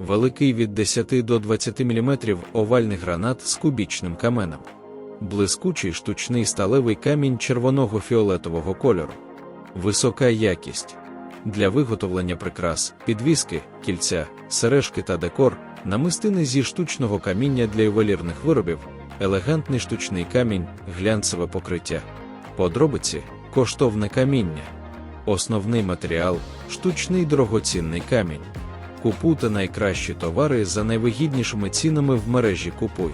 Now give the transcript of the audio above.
великий від 10 до 20 мм овальний гранат з кубічним каменом, блискучий штучний сталевий камінь червоного фіолетового кольору, висока якість. Для виготовлення прикрас, підвіски, кільця, сережки та декор, намистини зі штучного каміння для ювелірних виробів, елегантний штучний камінь, глянцеве покриття. Подробиці коштовне каміння. Основний матеріал штучний дорогоцінний камінь. Купуйте найкращі товари за найвигіднішими цінами в мережі Купуй.